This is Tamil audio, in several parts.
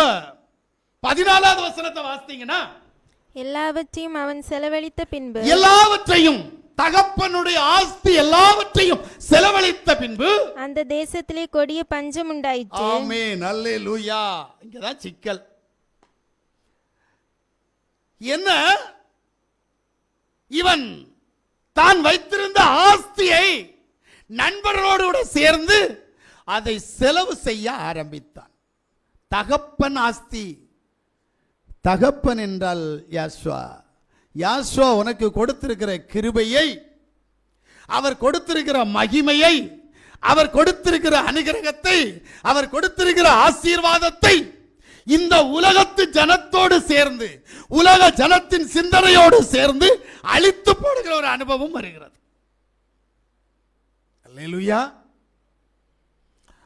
இப்ப பதினாலாவது வசனத்தை வாசித்தீங்கன்னா எல்லாவற்றையும் அவன் செலவழித்த பின்பு எல்லாவற்றையும் தகப்பனுடைய ஆஸ்தி எல்லாவற்றையும் செலவழித்த பின்பு அந்த தேசத்திலே கொடிய பஞ்சம் உண்டாயிற்று. ஆமே நல்லே லூயா இங்கதான் சிக்கல். என்ன? இவன் தான் வைத்திருந்த ஆஸ்தியை நண்பர்களோடு சேர்ந்து அதை செலவு செய்ய ஆரம்பித்தான். தகப்பன் ஆஸ்தி. தகப்பன் என்றால் யாஸ்வா. யாஸ்வா உனக்கு கொடுத்திருக்கிற கிருபையை அவர் கொடுத்திருக்கிற மகிமையை அவர் கொடுத்திருக்கிற அனுகிரகத்தை அவர் கொடுத்திருக்கிற ஆசீர்வாதத்தை இந்த உலகத்து ஜனத்தோடு சேர்ந்து உலக ஜனத்தின் சிந்தனையோடு சேர்ந்து அழித்து போடுகிற ஒரு அனுபவம் வருகிறது. அல்லேலூயா.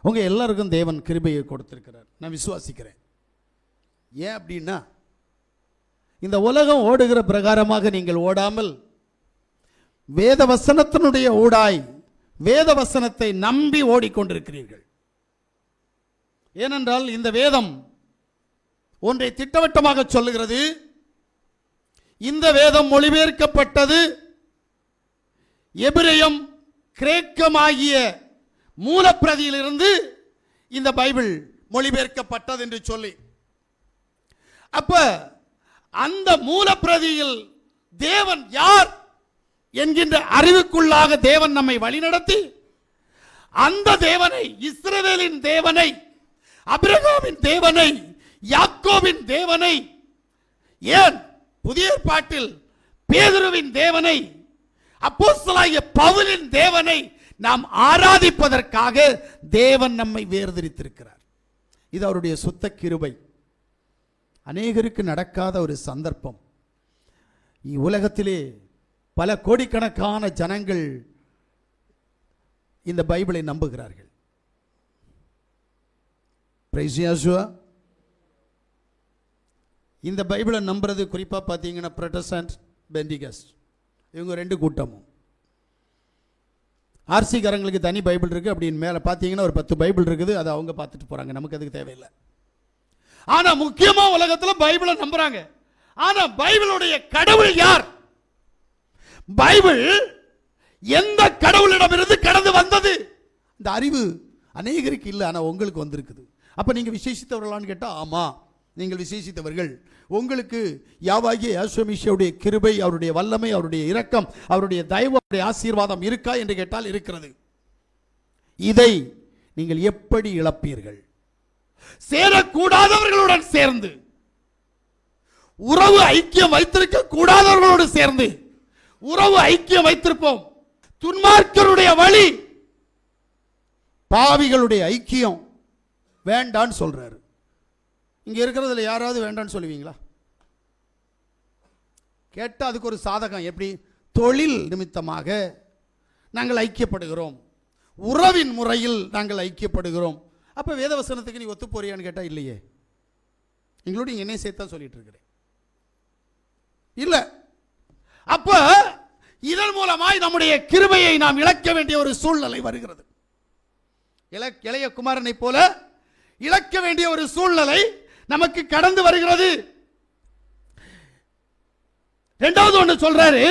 உங்க எல்லாருக்கும் தேவன் கிருபையை கொடுத்துருக்கிறார். நான் விசுவாசிக்கிறேன். ஏன் அப்படின்னா இந்த உலகம் ஓடுகிற பிரகாரமாக நீங்கள் ஓடாமல் வேத வசனத்தினுடைய ஊடாய் வேத வசனத்தை நம்பி ஓடிக்கொண்டிருக்கிறீர்கள். ஏனென்றால் இந்த வேதம் ஒன்றை திட்டவட்டமாக சொல்லுகிறது. இந்த வேதம் மொழிபெயர்க்கப்பட்டது எபிரேயம் கிரேக்கமாகிய மூலப்பிரதியிலிருந்து இந்த பைபிள் மொழிபெயர்க்கப்பட்டது என்று சொல்லி. அப்ப அந்த மூலப்பிரதியில் தேவன் யார் என்கின்ற அறிவுக்குள்ளாக தேவன் நம்மை வழிநடத்தி அந்த தேவனை இஸ்ரவேலின் தேவனை அபிரகாமின் தேவனை யாக்கோவின் தேவனை ஏன் புதிய பாட்டில் பேதுருவின் தேவனை அப்போஸ்தலனாகிய பவுலின் தேவனை நாம் ஆராதிப்பதற்காக தேவன் நம்மை வேர்திரித்திருக்கிறார். இது அவருடைய சுத்த கிருபை. அநேகருக்கு நடக்காத ஒரு சந்தர்ப்பம். உலகத்திலே பல கோடிக்கணக்கான ஜனங்கள் இந்த பைபிளை நம்புகிறார்கள். Praise இந்த பைபிளை நம்புறது குறிப்பாக பார்த்தீங்கன்னா ப்ரொட்டஸ்டன்ட் பெண்டிகஸ்ட் இவங்க ரெண்டு கூட்டமும். ஆர்சிக்காரங்களுக்கு தனி பைபிள் இருக்குது அப்படின்னு மேலே பார்த்தீங்கன்னா ஒரு பத்து பைபிள் இருக்குது. அதை அவங்க பார்த்துட்டு போகிறாங்க நமக்கு அதுக்கு தேவையில்லை. ஆனால் முக்கியமாக உலகத்தில் பைபிளை நம்புகிறாங்க ஆனால் பைபிளுடைய கடவுள் யார்? பைபிள் எந்த கடவுளிடமிருந்து கடந்து வந்தது? இந்த அறிவு அநேகருக்கு இல்லை. ஆனால் உங்களுக்கு வந்திருக்குது. அப்போ நீங்கள் விசேஷித்தவர்களான்னு கேட்டால் ஆமாம் நீங்கள் விசேஷித்தவர்கள். உங்களுக்கு யாவாகிய யாசுமிஷியுடைய கிருபை அவருடைய வல்லமை அவருடைய இரக்கம் அவருடைய தயவு அவருடைய ஆசீர்வாதம் இருக்கா என்று கேட்டால் இருக்கிறது. இதை நீங்கள் எப்படி இழப்பீர்கள்? சேரக்கூடாதவர்களுடன் சேர்ந்து. உறவு ஐக்கியம் வைத்திருக்க கூடாதவர்களோடு சேர்ந்து. உறவு ஐக்கியம் வைத்திருப்போம். துன்மார்க்கருடைய வழி. பாவிகளுடைய ஐக்கியம். வேண்டான்னு சொல்றாரு. இங்கே இருக்கிறதுல யாராவது வேண்டான்னு சொல்லுவீங்களா? கேட்டால் அதுக்கு ஒரு சாதகம் எப்படி? தொழில் நிமித்தமாக நாங்கள் ஐக்கியப்படுகிறோம். உறவின் முறையில் நாங்கள் ஐக்கியப்படுகிறோம். அப்போ வேதவசனத்துக்கு நீ ஒத்து போறியான்னு கேட்டால் இல்லையே. எங்களோட என்னை சேர்த்தா சொல்லிட்டு இருக்கிறேன். இல்லை. அப்போ இதன் மூலமாய் நம்முடைய கிருபையை நாம் இழக்க வேண்டிய ஒரு சூழ்நிலை வருகிறது. இள- இளைய குமாரனை போல இழக்க வேண்டிய ஒரு சூழ்நிலை நமக்கு கடந்து வருகிறது. ரெண்டாவது ஒன்று சொல்றாரு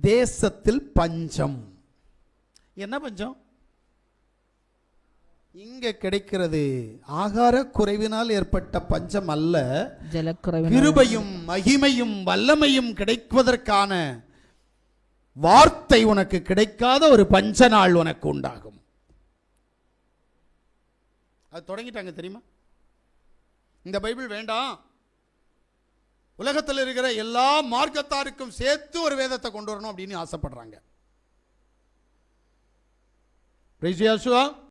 தேசத்தில் பஞ்சம். என்ன பஞ்சம்? இங்க கிடைக்கிறது ஆகார குறைவினால் ஏற்பட்ட பஞ்சம் அல்ல. கிருபையும் மகிமையும் வல்லமையும் கிடைப்பதற்கான வார்த்தை உனக்கு கிடைக்காத ஒரு பஞ்ச நாள் உனக்கு உண்டாகும். அது தொடங்கிட்டாங்க தெரியுமா? இந்த பைபிள் வேண்டாம். உலகத்தில் இருக்கிற எல்லா மார்க்கத்தாருக்கும் சேர்த்து ஒரு வேதத்தை கொண்டு வரணும் அப்படின்னு ஆசைப்படுறாங்க.